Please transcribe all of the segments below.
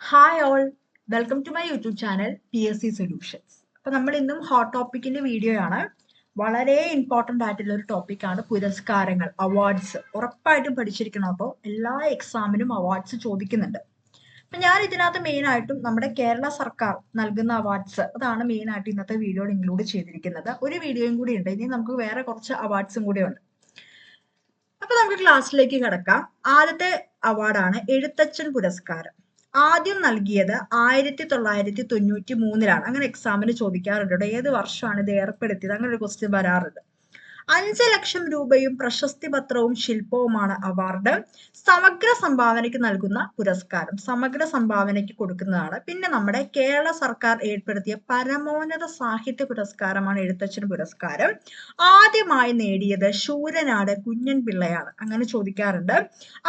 Hi all welcome to my YouTube channel P S C solutions അപ്പൊ നമ്മൾ ഇന്നും hot ടോപ്പിക്കിന്റെ video ആണ്. വളരെ ഇമ്പോർട്ടന്റ് ആയിട്ടുള്ള ഒരു ടോപ്പിക്കാണ് പുരസ്കാരങ്ങൾ അവാർഡ്സ് ഉറപ്പായിട്ടും പഠിച്ചിരിക്കണം അപ്പോൾ എല്ലാ എക്സാമിനും അവാർഡ്സ് ചോദിക്കുന്നുണ്ട്. അപ്പൊ ഞാൻ ഇതിനകത്ത് മെയിൻ ആയിട്ടും നമ്മുടെ കേരള സർക്കാർ നൽകുന്ന അവാർഡ്സ് അതാണ് മെയിൻ ആയിട്ട് ഇന്നത്തെ വീഡിയോയിൽ ഇൻക്ലൂഡ് ചെയ്തിരിക്കുന്നത്. ഒരു വീഡിയോയും കൂടി ഉണ്ട്. ഇനി നമുക്ക് വേറെ കുറച്ച് അവാർഡ്സും കൂടി ഉണ്ട്. അപ്പൊ നമുക്ക് ക്ലാസ്സിലേക്ക് കിടക്കാം. ആദ്യത്തെ അവാർഡാണ് എഴുത്തച്ഛൻ പുരസ്കാരം. ആദ്യം നൽകിയത് ആയിരത്തി തൊള്ളായിരത്തി തൊണ്ണൂറ്റി മൂന്നിലാണ് അങ്ങനെ എക്സാമിന് ചോദിക്കാറുണ്ട് കേട്ടോ. ഏത് വർഷമാണ് ഇത് ഏർപ്പെടുത്തിയത്? അങ്ങനെ ഒരു ക്വസ്റ്റ്യൻ വരാറുണ്ട്. അഞ്ച് ലക്ഷം രൂപയും പ്രശസ്തി പത്രവും ശില്പവുമാണ് അവാർഡ്. സമഗ്ര സംഭാവനയ്ക്ക് നൽകുന്ന പുരസ്കാരം സമഗ്ര സംഭാവനയ്ക്ക് കൊടുക്കുന്നതാണ്. പിന്നെ നമ്മുടെ കേരള സർക്കാർ ഏർപ്പെടുത്തിയ പരമോന്നത സാഹിത്യ പുരസ്കാരമാണ് എഴുത്തച്ഛൻ പുരസ്കാരം. ആദ്യമായി നേടിയത് ശൂരനാട് കുഞ്ഞൻ പിള്ളയാണ്. അങ്ങനെ ചോദിക്കാറുണ്ട്.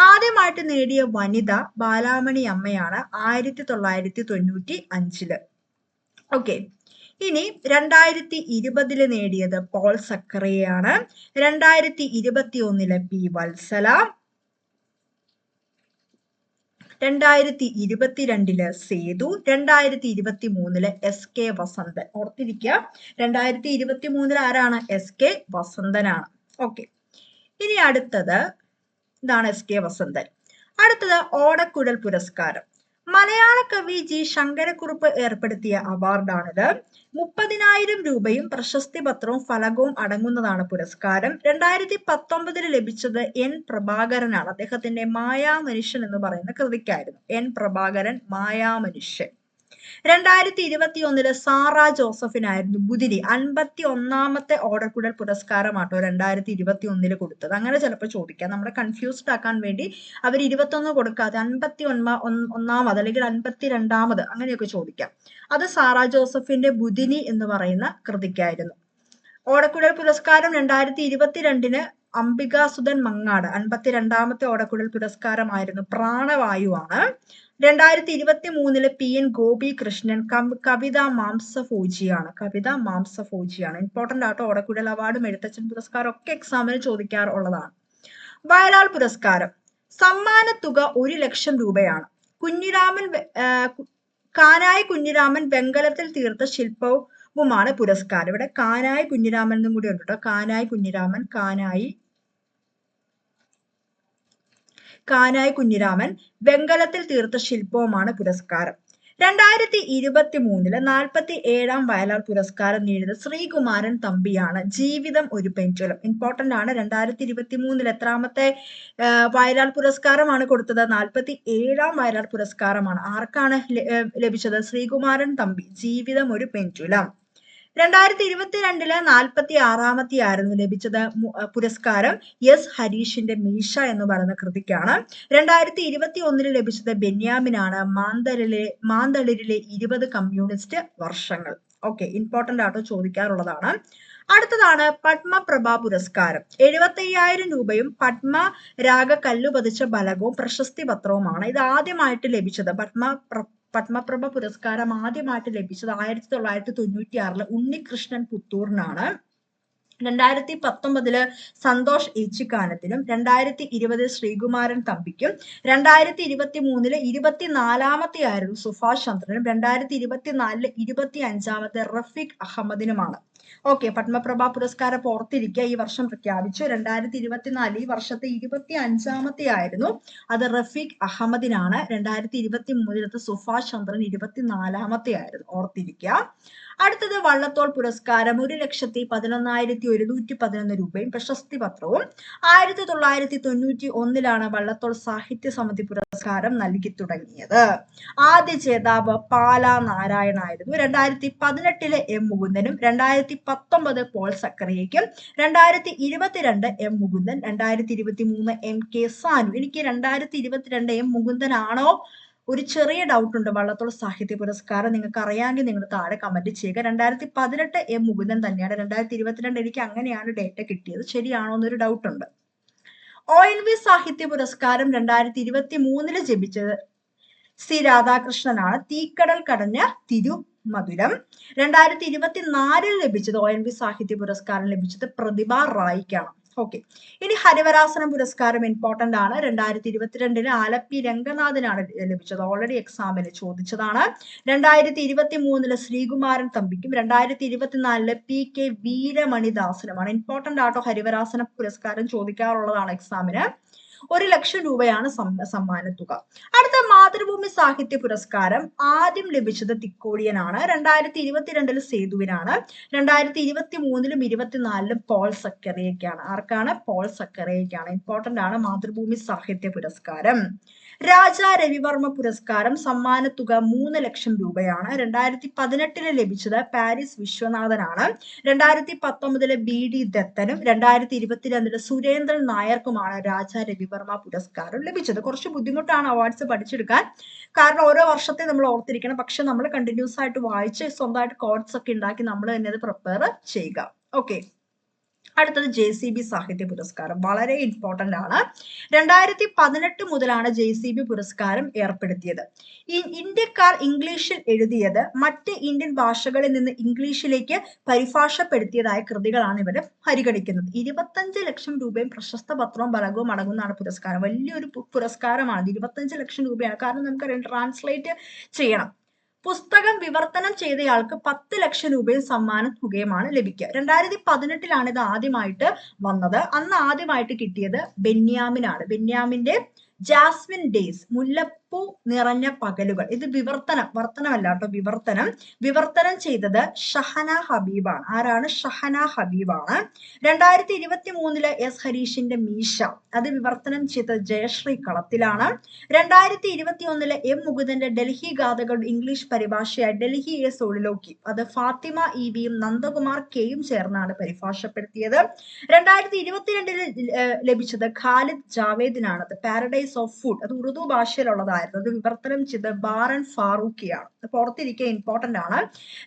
ആദ്യമായിട്ട് നേടിയ വനിത ബാലാമണി അമ്മയാണ് ആയിരത്തി തൊള്ളായിരത്തി തൊണ്ണൂറ്റി അഞ്ചിൽ. ഓക്കെ ഇനി രണ്ടായിരത്തി ഇരുപതിൽ നേടിയത് പോൾ സക്കറിയാണ്. രണ്ടായിരത്തി ഇരുപത്തി ഒന്നിലെ പി വത്സല. രണ്ടായിരത്തി ഇരുപത്തിരണ്ടിൽ സേതു. രണ്ടായിരത്തി ഇരുപത്തി മൂന്നിൽ എസ് കെ വസന്തൻ. ഓർത്തിരിക്കുക രണ്ടായിരത്തി ഇരുപത്തി മൂന്നിൽ ആരാണ്? എസ് കെ വസന്തനാണ്. ഓക്കെ. ഇനി അടുത്തത് ഇതാണ് എസ് കെ വസന്തൻ. അടുത്തത് ഓടക്കുഴൽ പുരസ്കാരം. മലയാള കവി ജി ശങ്കരക്കുറുപ്പ് ഏർപ്പെടുത്തിയ അവാർഡാണിത്. മുപ്പതിനായിരം രൂപയും പ്രശസ്തി പത്രവും ഫലകവും അടങ്ങുന്നതാണ് പുരസ്കാരം. രണ്ടായിരത്തി പത്തൊമ്പതിൽ ലഭിച്ചത് എൻ പ്രഭാകരനാണ്. അദ്ദേഹത്തിന്റെ മായാമനുഷ്യൻ എന്ന് പറയുന്ന കൃതിക്കായിരുന്നു. എൻ പ്രഭാകരൻ മായാമനുഷ്യൻ. രണ്ടായിരത്തി ഇരുപത്തി ഒന്നിൽ സാറ ജോസഫിനായിരുന്നു ബുധിരി അൻപത്തി ഒന്നാമത്തെ ഓടക്കുഴൽ പുരസ്കാരമാട്ടോ രണ്ടായിരത്തി ഇരുപത്തി ഒന്നിൽ കൊടുത്തത്. അങ്ങനെ ചിലപ്പോൾ ചോദിക്കാം. നമ്മളെ കൺഫ്യൂസ്ഡ് ആക്കാൻ വേണ്ടി അവർ ഇരുപത്തൊന്ന് കൊടുക്കാതെ അൻപത്തി ഒൻപ ഒന്നാമത് അല്ലെങ്കിൽ അൻപത്തി രണ്ടാമത് അങ്ങനെയൊക്കെ ചോദിക്കാം. അത് സാറ ജോസഫിന്റെ ബുധിനി എന്ന് പറയുന്ന കൃതിക്കായിരുന്നു. ഓടക്കുഴൽ പുരസ്കാരം രണ്ടായിരത്തി ഇരുപത്തിരണ്ടിന് അംബികാസുധൻ മങ്ങാട് അൻപത്തിരണ്ടാമത്തെ ഓടക്കുഴൽ പുരസ്കാരമായിരുന്നു പ്രാണവായുവാണ്. രണ്ടായിരത്തി ഇരുപത്തി മൂന്നിൽ പി എൻ ഗോപി കൃഷ്ണൻ കവിത മാംസഫോജിയാണ് കവിത മാംസഫോജിയാണ് ഇമ്പോർട്ടന്റ് ആട്ടോ ഓടക്കുഴൽ അവാർഡും എഴുത്തച്ഛൻ പുരസ്കാരം ഒക്കെ എക്സാമിന് ചോദിക്കാറുള്ളതാണ്. വയലാൾ പുരസ്കാരം. സമ്മാന തുക ഒരു ലക്ഷം രൂപയാണ്. കുഞ്ഞിരാമൻ കാനായി കുഞ്ഞിരാമൻ വെങ്കലത്തിൽ തീർത്ത ശില്പവുമാണ് പുരസ്കാരം. ഇവിടെ കാനായി കുഞ്ഞിരാമൻ എന്നും കൂടി ഉണ്ട് കേട്ടോ കാനായി കുഞ്ഞിരാമൻ കാനായി കാനായി കുഞ്ഞിരാമൻ വെങ്കലത്തിൽ തീർത്ത ശില്പവുമാണ് പുരസ്കാരം. രണ്ടായിരത്തി ഇരുപത്തി മൂന്നിൽ നാൽപ്പത്തി ഏഴാം വയലാർ പുരസ്കാരം നേടിയത് ശ്രീകുമാരൻ തമ്പിയാണ്. ജീവിതം ഒരു പെൻചുലം ഇമ്പോർട്ടന്റ് ആണ്. രണ്ടായിരത്തി ഇരുപത്തി മൂന്നിൽ എത്രാമത്തെ വയലാർ പുരസ്കാരമാണ് കൊടുത്തത്. നാൽപ്പത്തി ഏഴാം വയലാർ പുരസ്കാരമാണ്. ആർക്കാണ് ലഭിച്ചത്? ശ്രീകുമാരൻ തമ്പി. ജീവിതം ഒരു പെൻചുലം രണ്ടായിരത്തി ഇരുപത്തിരണ്ടിൽ നാൽപ്പത്തി ആറാമത്തെ ആയിരുന്നു ലഭിച്ചത് പുരസ്കാരം എസ് ഹരീഷിന്റെ മീശ എന്ന് പറയുന്ന കൃതിക്കാണ്. രണ്ടായിരത്തി ഇരുപത്തി ഒന്നിൽ ലഭിച്ചത് ബെന്യാമിനാണ് മാന്തലിലെ മാന്തളിരിലെ ഇരുപത് കമ്മ്യൂണിസ്റ്റ് വർഷങ്ങൾ. ഓക്കെ ഇമ്പോർട്ടന്റ് ആട്ടോ ചോദിക്കാറുള്ളതാണ്. അടുത്തതാണ് പത്മപ്രഭ പുരസ്കാരം. എഴുപത്തി അയ്യായിരം രൂപയും പത്മ രാഗ കല്ലു പതിച്ച ബലകവും പ്രശസ്തി പത്രവുമാണ്. ഇത് ആദ്യമായിട്ട് ലഭിച്ചത് പത്മ പത്മപ്രഭ പുരസ്കാരം ആദ്യമായിട്ട് ലഭിച്ചത് ആയിരത്തി തൊള്ളായിരത്തി തൊണ്ണൂറ്റി ആറിൽ ഉണ്ണികൃഷ്ണൻ പുത്തൂറിനാണ് രണ്ടായിരത്തി പത്തൊമ്പതിൽ സന്തോഷ് ഏച്ചിക്കാനത്തിനും രണ്ടായിരത്തി ഇരുപതിൽ ശ്രീകുമാരൻ തമ്പിക്കും രണ്ടായിരത്തി ഇരുപത്തി മൂന്നിൽ ഇരുപത്തിനാലാമത്തെ ആയിരുന്നു സുഭാഷ് ചന്ദ്രനും രണ്ടായിരത്തി ഇരുപത്തിനാലിൽ ഇരുപത്തി അഞ്ചാമത്തെ റഫീഖ് അഹമ്മദിനുമാണ്. ഓക്കെ പത്മപ്രഭ പുരസ്കാരം ഓർത്തിരിക്കുക. ഈ വർഷം പ്രഖ്യാപിച്ചു. രണ്ടായിരത്തി ഇരുപത്തിനാല് ഈ വർഷത്തെ ഇരുപത്തി അഞ്ചാമത്തെ ആയിരുന്നു. അത് റഫീഖ് അഹമ്മദിനാണ്. രണ്ടായിരത്തി ഇരുപത്തി മൂന്നിലത്തെ സുഭാഷ് ചന്ദ്രൻ ഇരുപത്തിനാലാമത്തെ ആയിരുന്നു. ഓർത്തിരിക്കുക. അടുത്തത് വള്ളത്തോൾ പുരസ്കാരം ഒരു ലക്ഷത്തി പതിനൊന്നായിരത്തി ഒരുന്നൂറ്റി പതിനൊന്ന് രൂപയും പ്രശസ്തി പത്രവും. ആയിരത്തി തൊള്ളായിരത്തി തൊണ്ണൂറ്റി ഒന്നിലാണ് വള്ളത്തോൾ സാഹിത്യ സമിതി പുരസ്കാരം നൽകി തുടങ്ങിയത്. ആദ്യ ജേതാവ് പാല നാരായണ ആയിരുന്നു. രണ്ടായിരത്തി പതിനെട്ടിലെ എം മുകുന്ദനും രണ്ടായിരത്തി പത്തൊമ്പത് പോൾ സക്കറിയയ്ക്കും രണ്ടായിരത്തി ഇരുപത്തിരണ്ട് എം മുകുന്ദൻ രണ്ടായിരത്തി ഇരുപത്തി മൂന്ന് എം കെ സാനു. എനിക്ക് രണ്ടായിരത്തി ഇരുപത്തിരണ്ട് എം മുകുന്ദനാണോ ഒരു ചെറിയ ഡൗട്ട് ഉണ്ട്. വള്ളത്തോൾ സാഹിത്യ പുരസ്കാരം നിങ്ങൾക്ക് അറിയാമെങ്കിൽ നിങ്ങൾ താഴെ കമന്റ് ചെയ്യുക. രണ്ടായിരത്തി പതിനെട്ട് എം മുകുന്ദൻ തന്നെയാണ്. രണ്ടായിരത്തി ഇരുപത്തിരണ്ട് എനിക്ക് അങ്ങനെയാണ് ഡേറ്റ കിട്ടിയത്. ശരിയാണോ എന്നൊരു ഡൗട്ട് ഉണ്ട്. ഒ എൻ വി സാഹിത്യ പുരസ്കാരം രണ്ടായിരത്തി ഇരുപത്തി മൂന്നിൽ ജപിച്ചത് സി രാധാകൃഷ്ണനാണ്. തീക്കടൽ കടഞ്ഞ തിരു മധുരം രണ്ടായിരത്തി ഇരുപത്തിനാലിൽ ലഭിച്ചത് ഒ എൻ വി സാഹിത്യ പുരസ്കാരം ലഭിച്ചത് പ്രതിഭ റായിക്കാണ്. ഓക്കെ ഇനി ഹരിവരാസനം പുരസ്കാരം ഇമ്പോർട്ടന്റ് ആണ്. രണ്ടായിരത്തി ഇരുപത്തിരണ്ടിന് ആലപ്പി രംഗനാഥനാണ് ലഭിച്ചത്. ഓൾറെഡി എക്സാമിന് ചോദിച്ചതാണ്. രണ്ടായിരത്തി ഇരുപത്തി മൂന്നിൽ ശ്രീകുമാരൻ തമ്പിക്കും രണ്ടായിരത്തി ഇരുപത്തിനാലിൽ പി കെ വീരമണിദാസനുമാണ്. ഇമ്പോർട്ടന്റ് ആട്ടോ ഹരിവരാസന പുരസ്കാരം ചോദിക്കാറുള്ളതാണ് എക്സാമിന് ഒരു ലക്ഷം രൂപയാണ് സമ്മാനത്തുക അടുത്ത മാതൃഭൂമി സാഹിത്യ പുരസ്കാരം ആദ്യം ലഭിച്ചത് തിക്കോടിയനാണ്. രണ്ടായിരത്തി ഇരുപത്തിരണ്ടിൽ സേതുവിനാണ്. രണ്ടായിരത്തി ഇരുപത്തി മൂന്നിലും ഇരുപത്തിനാലിലും പോൾ സക്കറിയക്കാണ് ആർക്കാണ്? പോൾ സക്കറിയക്കാണ് ഇമ്പോർട്ടന്റ് ആണ് മാതൃഭൂമി സാഹിത്യ പുരസ്കാരം. രാജ രവിവർമ്മ പുരസ്കാരം സമ്മാനത്തുക മൂന്ന് ലക്ഷം രൂപയാണ്. രണ്ടായിരത്തി പതിനെട്ടിൽ ലഭിച്ചത് പാരീസ് വിശ്വനാഥനാണ്. രണ്ടായിരത്തി പത്തൊമ്പതിലെ ബി ഡി ദത്തനും രണ്ടായിരത്തി ഇരുപത്തിരണ്ടിൽ സുരേന്ദ്രൻ നായർക്കുമാണ് രാജാ രവിവർമ്മ പുരസ്കാരം ലഭിച്ചത്. കുറച്ച് ബുദ്ധിമുട്ടാണ് അവാർഡ്സ് പഠിച്ചെടുക്കാൻ. കാരണം ഓരോ വർഷത്തെ നമ്മൾ ഓർത്തിരിക്കണം. പക്ഷെ നമ്മൾ കണ്ടിന്യൂസ് ആയിട്ട് വായിച്ച് സ്വന്തമായിട്ട് കോഡ്സ് ഒക്കെ ഉണ്ടാക്കി നമ്മൾ തന്നെ അത് പ്രിപ്പയർ ചെയ്യുക. ഓക്കെ അടുത്തത് ജെ സി ബി സാഹിത്യ പുരസ്കാരം. വളരെ ഇമ്പോർട്ടന്റ് ആണ്. രണ്ടായിരത്തി പതിനെട്ട് മുതലാണ് ജെ സി ബി പുരസ്കാരം ഏർപ്പെടുത്തിയത്. ഇന്ത്യക്കാർ ഇംഗ്ലീഷിൽ എഴുതിയത് മറ്റ് ഇന്ത്യൻ ഭാഷകളിൽ നിന്ന് ഇംഗ്ലീഷിലേക്ക് പരിഭാഷപ്പെടുത്തിയതായ കൃതികളാണ് ഇവർ പരിഗണിക്കുന്നത്. ഇരുപത്തഞ്ച് ലക്ഷം രൂപയും പ്രശസ്ത പത്രവും ബലകവും അടങ്ങുന്നതാണ് പുരസ്കാരം. വലിയൊരു പുരസ്കാരമാണ്. ഇരുപത്തഞ്ച് ലക്ഷം രൂപയാണ്. കാരണം നമുക്ക് ട്രാൻസ്ലേറ്റ് ചെയ്യണം. പുസ്തകം വിവർത്തനം ചെയ്തയാൾക്ക് പത്ത് ലക്ഷം രൂപയും സമ്മാന തുകയുമാണ് ലഭിക്കുക. രണ്ടായിരത്തി പതിനെട്ടിലാണ് ഇത് ആദ്യമായിട്ട് വന്നത്. അന്ന് ആദ്യമായിട്ട് കിട്ടിയത് ബെന്യാമിനാണ്. ബെന്യാമിന്റെ ജാസ്മിൻ ഡേയ്സ് മുല്ലപ്പൂ നിറഞ്ഞ പകലുകൾ. ഇത് വിവർത്തനം വർത്തനമല്ല കേട്ടോ വിവർത്തനം. വിവർത്തനം ചെയ്തത് ഷഹന ഹബീബാണ്. ആരാണ്? ഷഹന ഹബീബാണ്. രണ്ടായിരത്തി ഇരുപത്തി മൂന്നിൽ എസ് ഹരീഷിന്റെ മീശ. അത് വിവർത്തനം ചെയ്തത് ജയശ്രീ കളത്തിലാണ്. രണ്ടായിരത്തി ഇരുപത്തി ഒന്നിൽ എം മുകുന്ദന്റെ ഡൽഹി ഗാഥകൾ ഇംഗ്ലീഷ് പരിഭാഷയായ ഡൽഹി എ സോളിലോക്കി അത് ഫാത്തിമ ഇ വിയും നന്ദകുമാർ കെയും ചേർന്നാണ് പരിഭാഷപ്പെടുത്തിയത്. രണ്ടായിരത്തി ഇരുപത്തിരണ്ടിൽ ലഭിച്ചത് ഖാലിദ് ജാവേദിനാണ്. അത് പാരഡൈസ് ഓഫ് ഫുഡ് അത് ഉറുദു ഭാഷയിലുള്ളതായിരുന്നു അത് വിവർത്തനം ചെയ്ത് ബാറൻ ഫാറൂഖിയാണ്. പുറത്തിരിക്കുക ഇമ്പോർട്ടന്റ് ആണ്.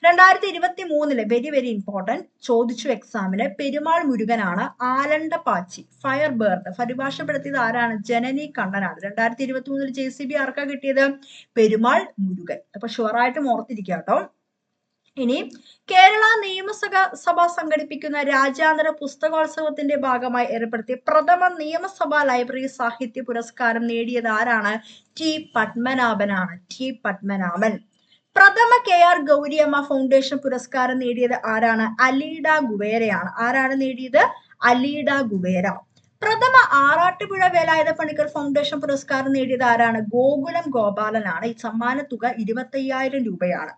രണ്ടായിരത്തി ഇരുപത്തി മൂന്നിൽ വെരി വെരി ഇമ്പോർട്ടന്റ് ചോദിച്ചു എക്സാമിന് പെരുമാൾ മുരുകനാണ് ആലണ്ട പാച്ചി ഫയർ ബേർഡ് പരിഭാഷപ്പെടുത്തിയത് ആരാണ്? ജനനി കണ്ണനാണ്. രണ്ടായിരത്തി ഇരുപത്തി മൂന്നിൽ ജെ സി ബി ആർക്കാ കിട്ടിയത്? പെരുമാൾ മുരുകൻ. അപ്പൊ ഷുവറായിട്ടും ഓർത്തിരിക്കുക കേട്ടോ. ഇനി കേരള നിയമസഭ സഭ സംഘടിപ്പിക്കുന്ന രാജ്യാന്തര പുസ്തകോത്സവത്തിന്റെ ഭാഗമായി ഏർപ്പെടുത്തിയ പ്രഥമ നിയമസഭാ ലൈബ്രറി സാഹിത്യ പുരസ്കാരം നേടിയത് ആരാണ്? ടി പത്മനാഭനാണ്. ടി പത്മനാഭൻ. പ്രഥമ കെ ആർ ഗൗരിയമ്മ ഫൗണ്ടേഷൻ പുരസ്കാരം നേടിയത് ആരാണ്? അലീഡ ഗുബേരയാണ്. ആരാണ് നേടിയത്? അലീഡ ഗുബേര. പ്രഥമ ആറാട്ടുപുഴ വേലായുധ പണിക്കർ ഫൗണ്ടേഷൻ പുരസ്കാരം നേടിയത് ആരാണ്? ഗോകുലം ഗോപാലനാണ്. ഈ സമ്മാന തുക ഇരുപത്തയ്യായിരം രൂപയാണ്.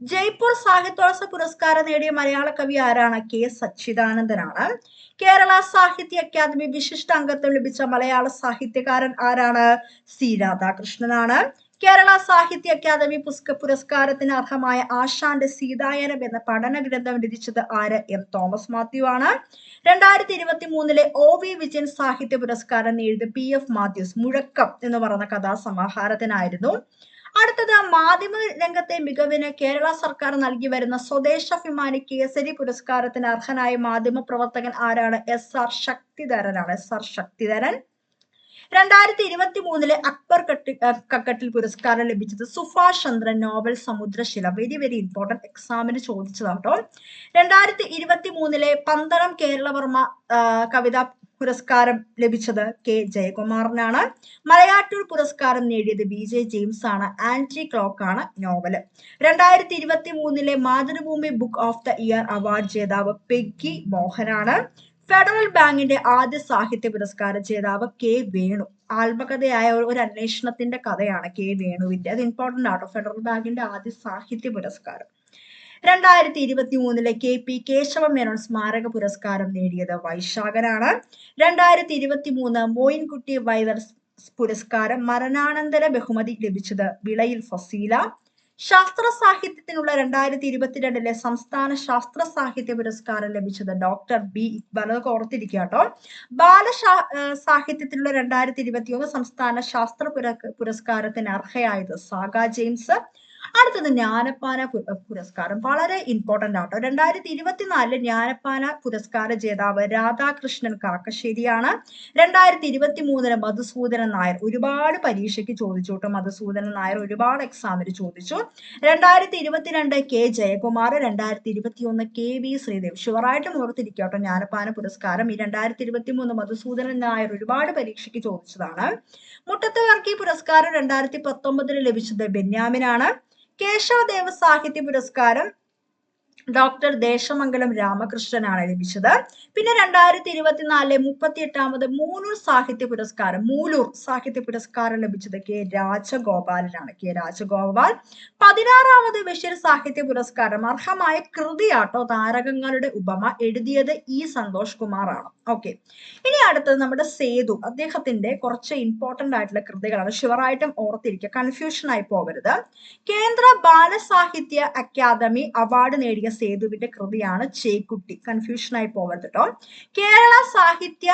ജയ്പൂർ സാഹിത്യോത്സവ പുരസ്കാരം നേടിയ മലയാള കവി ആരാണ്? കെ. സച്ചിദാനന്ദനാണ്. കേരള സാഹിത്യ അക്കാദമി വിശിഷ്ട അംഗത്വം ലഭിച്ച മലയാള സാഹിത്യകാരൻ ആരാണ്? സി. രാധാകൃഷ്ണനാണ്. കേരള സാഹിത്യ അക്കാദമി പുസ്തക പുരസ്കാരത്തിന് അർഹമായ ആശാന്റെ സീതായനം എന്ന പഠന ഗ്രന്ഥം രചിച്ചത് ആര്? എം. തോമസ് മാത്യു ആണ്. രണ്ടായിരത്തി ഇരുപത്തി മൂന്നിലെ ഒ. വി. വിജയൻ സാഹിത്യ പുരസ്കാരം നേടിയത് പി. എഫ്. മാത്യൂസ് മുഴക്കം എന്ന് പറയുന്ന കഥാസമാഹാരത്തിനായിരുന്നു. അടുത്തത് മാധ്യമ രംഗത്തെ മികവിന് കേരള സർക്കാർ നൽകി വരുന്ന സ്വദേശാഭിമാനി കേസരി പുരസ്കാരത്തിന് അർഹനായ മാധ്യമ പ്രവർത്തകൻ ആരാണ്? S R ശക്തിധരനാണ്. S R Sakthidharan. രണ്ടായിരത്തി ഇരുപത്തി മൂന്നിലെ അക്ബർ കട്ടി കക്കട്ടിൽ പുരസ്കാരം ലഭിച്ചത് Subhash Chandran novel Samudrashila very very important എക്സാമിന് ചോദിച്ചതാട്ടോ. രണ്ടായിരത്തി ഇരുപത്തി മൂന്നിലെ പന്തളം കേരളവർമ്മ കവിതാ പുരസ്കാരം ലഭിച്ചത് കെ ജയകുമാറിനാണ്. മലയാറ്റൂർ പുരസ്കാരം നേടിയത് ബി ജെ ജെയിംസ് ആണ്. ആന്റി ക്ലോക്ക് ആണ് നോവൽ രണ്ടായിരത്തി ഇരുപത്തി മൂന്നിലെ Mathrubhumi book of the year award ജേതാവ് പെഗ്ഗി മോഹനാണ്. ഫെഡറൽ ബാങ്കിന്റെ ആദ്യ സാഹിത്യ പുരസ്കാര ജേതാവ് കെ വേണു. ആത്മകഥയായ ഒരു- അന്വേഷണത്തിന്റെ കഥയാണ് കെ വേണുവിന്റെ. അത് ഇമ്പോർട്ടന്റ് ആട്ടോ ഫെഡറൽ ബാങ്കിന്റെ ആദ്യ സാഹിത്യ പുരസ്കാരം. രണ്ടായിരത്തി ഇരുപത്തി മൂന്നിലെ കെ പി കേശവ മേനോൻ സ്മാരക പുരസ്കാരം നേടിയത് വൈശാഖനാണ്. രണ്ടായിരത്തി ഇരുപത്തി മൂന്ന് മോയിൻകുട്ടി വൈവർ പുരസ്കാരം മരണാനന്തര ബഹുമതി ലഭിച്ചത് വിളയിൽ ഫസീല. ശാസ്ത്ര സാഹിത്യത്തിനുള്ള രണ്ടായിരത്തി ഇരുപത്തിരണ്ടിലെ സംസ്ഥാന ശാസ്ത്ര സാഹിത്യ പുരസ്കാരം ലഭിച്ചത് ഡോക്ടർ ബി ഇക്ബാൽ. അതൊക്കെ ഓർത്തിരിക്കുക ബാലശാ സാഹിത്യത്തിനുള്ള രണ്ടായിരത്തി ഇരുപത്തി ഒന്ന് സംസ്ഥാന ശാസ്ത്ര പുര പുരസ്കാരത്തിന് അർഹയായത് സാഗ ജെയിംസ്. അടുത്തത് ജ്ഞാനപ്പാന പുരസ്കാരം. വളരെ ഇമ്പോർട്ടന്റ് ആട്ടോ. രണ്ടായിരത്തി ഇരുപത്തിനാലിൽ ജ്ഞാനപ്പാന പുരസ്കാര ജേതാവ് രാധാകൃഷ്ണൻ കാക്കശ്ശേരിയാണ്. രണ്ടായിരത്തി ഇരുപത്തി മൂന്നിൽ മധുസൂദനൻ നായർ ഒരുപാട് പരീക്ഷയ്ക്ക് ചോദിച്ചു കേട്ടോ. മധുസൂദനൻ നായർ ഒരുപാട് എക്സാമിന് ചോദിച്ചു. രണ്ടായിരത്തി ഇരുപത്തിരണ്ട് കെ ജയകുമാർ രണ്ടായിരത്തി ഇരുപത്തി ഒന്ന് കെ വി ശ്രീദേവ്. ഷുവറായിട്ടും ഓർത്തിരിക്കുക കേട്ടോ ജ്ഞാനപ്പാന പുരസ്കാരം. ഈ രണ്ടായിരത്തി ഇരുപത്തി മൂന്ന് മധുസൂദനൻ നായർ ഒരുപാട് പരീക്ഷയ്ക്ക് ചോദിച്ചതാണ്. മുട്ടത്ത് വർക്കി പുരസ്കാരം രണ്ടായിരത്തി പത്തൊമ്പതിൽ ലഭിച്ചത് ബെന്യാമിനാണ്. കേശവദേവ സാഹിത്യ പുരസ്കാരം ഡോക്ടർ ദേശമംഗലം രാമകൃഷ്ണനാണ് ലഭിച്ചത്. പിന്നെ രണ്ടായിരത്തി ഇരുപത്തിനാലിലെ മുപ്പത്തി എട്ടാമത് മൂലൂർ സാഹിത്യ പുരസ്കാരം മൂലൂർ സാഹിത്യ പുരസ്കാരം ലഭിച്ചത് കെ രാജഗോപാലനാണ്. കെ രാജഗോപാൽ. പതിനാറാമത് ബഷീർ സാഹിത്യ പുരസ്കാരം അർഹമായ കൃതിയാട്ടോ താരകങ്ങളുടെ ഉപമ എഴുതിയത് ഇ സന്തോഷ് കുമാർ ആണ് ഓക്കെ ഇനി അടുത്തത് നമ്മുടെ സേതു. അദ്ദേഹത്തിന്റെ കുറച്ച് ഇമ്പോർട്ടന്റ് ആയിട്ടുള്ള കൃതികളാണ് ഷുവറായിട്ടും ഓർത്തിരിക്കുക. കൺഫ്യൂഷൻ ആയി പോകരുത്. കേന്ദ്ര ബാലസാഹിത്യ അക്കാദമി അവാർഡ് നേടിയ സേതുവിന്റെ കൃതിയാണ് ചേക്കുട്ടി. കൺഫ്യൂഷൻ ആയി പോകരുത് കേട്ടോ കേരള സാഹിത്യ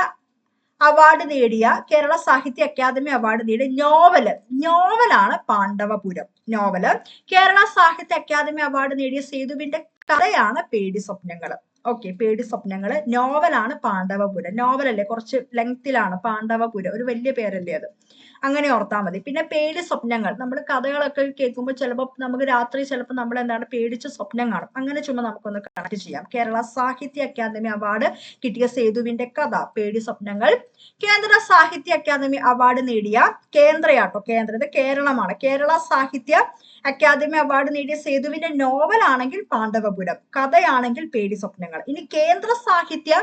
അവാർഡ് നേടിയ കേരള സാഹിത്യ അക്കാദമി അവാർഡ് നേടിയ നോവൽ നോവലാണ് പാണ്ഡവപുരം. നോവൽ കേരള സാഹിത്യ അക്കാദമി അവാർഡ് നേടിയ സേതുവിന്റെ കഥയാണ് പേടി സ്വപ്നങ്ങൾ. ഓക്കെ പേടി സ്വപ്നങ്ങൾ. നോവലാണ് പാണ്ഡവപുരം. നോവലല്ലേ കുറച്ച് ലെങ്തിലാണ് പാണ്ഡവപുരം. ഒരു വലിയ പേരല്ലേ അത്? അങ്ങനെ ഓർത്താൽ മതി. പിന്നെ പേടി സ്വപ്നങ്ങൾ. നമ്മൾ കഥകളൊക്കെ കേൾക്കുമ്പോൾ ചിലപ്പോൾ നമുക്ക് രാത്രി ചിലപ്പോൾ നമ്മൾ എന്താണ് പേടിച്ച സ്വപ്നം കാണും. അങ്ങനെ ചുമ്മാ നമുക്കൊന്ന് കണക്ട് ചെയ്യാം. കേരള സാഹിത്യ അക്കാദമി അവാർഡ് കിട്ടിയ സേതുവിന്റെ കഥ. പേടി സ്വപ്നങ്ങൾ. കേന്ദ്ര സാഹിത്യ അക്കാദമി അവാർഡ് നേടിയ കേന്ദ്രയാട്ടോ. കേന്ദ്ര ഇത് കേരളമാണ്. കേരള സാഹിത്യ അക്കാദമി അവാർഡ് നേടിയ സേതുവിന്റെ നോവലാണെങ്കിൽ പാണ്ഡവപുരം. കഥയാണെങ്കിൽ പേടി സ്വപ്നങ്ങൾ. ഇനി കേന്ദ്ര സാഹിത്യ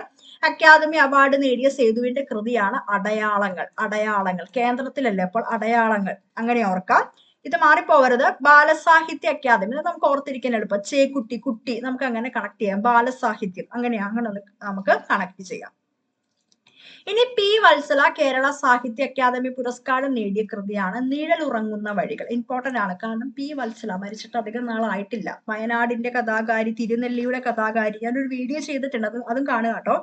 അക്കാദമി അവാർഡ് നേടിയ സേതുവിന്റെ കൃതിയാണ് അടയാളങ്ങൾ. അടയാളങ്ങൾ. കേന്ദ്രത്തിലല്ലേ അപ്പോൾ അടയാളങ്ങൾ. അങ്ങനെ ഓർക്കാം. ഇത് മാറിപ്പോവരുത്. ബാലസാഹിത്യ അക്കാദമി. നമുക്ക് ഓർത്തിരിക്കാൻ എളുപ്പം. ചേക്കുട്ടി കുട്ടി. നമുക്ക് അങ്ങനെ കണക്ട് ചെയ്യാം. ബാലസാഹിത്യം. അങ്ങനെ അങ്ങനെ നമുക്ക് കണക്ട് ചെയ്യാം. ഇനി പി വത്സല കേരള സാഹിത്യ അക്കാദമി പുരസ്കാരം നേടിയ കൃതിയാണ് നിഴലുറങ്ങുന്ന വഴികൾ. ഇമ്പോർട്ടന്റ് ആണ്. കാരണം പി വത്സല മരിച്ചിട്ട് അധികം നാളായിട്ടില്ല. വയനാടിന്റെ കഥാകാരി തിരുനെല്ലിയുടെ കഥാകാരി. ഞാനൊരു വീഡിയോ ചെയ്തിട്ടുണ്ട്. അത് അതും കാണുക കേട്ടോ.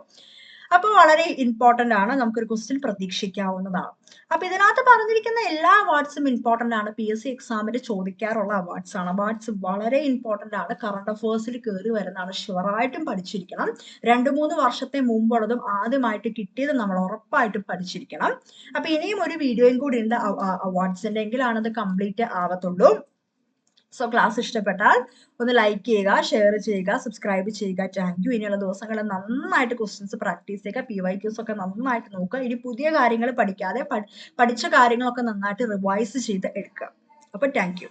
അപ്പൊ വളരെ ഇമ്പോർട്ടന്റ് ആണ് നമുക്കൊരു ക്വസ്റ്റ്യൻ പ്രതീക്ഷിക്കാവുന്നതാണ്. അപ്പൊ ഇതിനകത്ത് പറഞ്ഞിരിക്കുന്ന എല്ലാ അവാർഡ്സും ഇമ്പോർട്ടന്റ് ആണ്. പി എസ് സി എക്സാമിന് ചോദിക്കാറുള്ള അവാർഡ്സ് ആണ്. അവാർഡ്സ് വളരെ ഇമ്പോർട്ടന്റ് ആണ്. കറണ്ട് അഫേഴ്സിൽ കയറി വരുന്നതാണ്. ഷുവറായിട്ടും പഠിച്ചിരിക്കണം. രണ്ടു മൂന്ന് വർഷത്തെ മുമ്പുള്ളതും ആദ്യമായിട്ട് കിട്ടിയത് നമ്മൾ ഉറപ്പായിട്ടും പഠിച്ചിരിക്കണം. അപ്പൊ ഇനിയും ഒരു വീഡിയോയും കൂടി ഉണ്ട്. അവാർഡ്സിന്റെ എങ്കിലാണ് അത് കംപ്ലീറ്റ് ആവത്തുള്ളൂ. സോ ക്ലാസ് ഇഷ്ടപ്പെട്ടാൽ ഒന്ന് ലൈക്ക് ചെയ്യുക ഷെയർ ചെയ്യുക സബ്സ്ക്രൈബ് ചെയ്യുക. താങ്ക് യു ഇനിയുള്ള ദിവസങ്ങളിൽ നന്നായിട്ട് ക്വസ്റ്റ്യൻസ് പ്രാക്ടീസ് ചെയ്യുക പി വൈ ക്യൂസ് ഒക്കെ നന്നായിട്ട് നോക്കുക. ഇനി പുതിയ കാര്യങ്ങൾ പഠിക്കാതെ പഠി- പഠിച്ച കാര്യങ്ങളൊക്കെ നന്നായിട്ട് റിവൈസ് ചെയ്ത് എടുക്കുക. അപ്പൊ താങ്ക് യു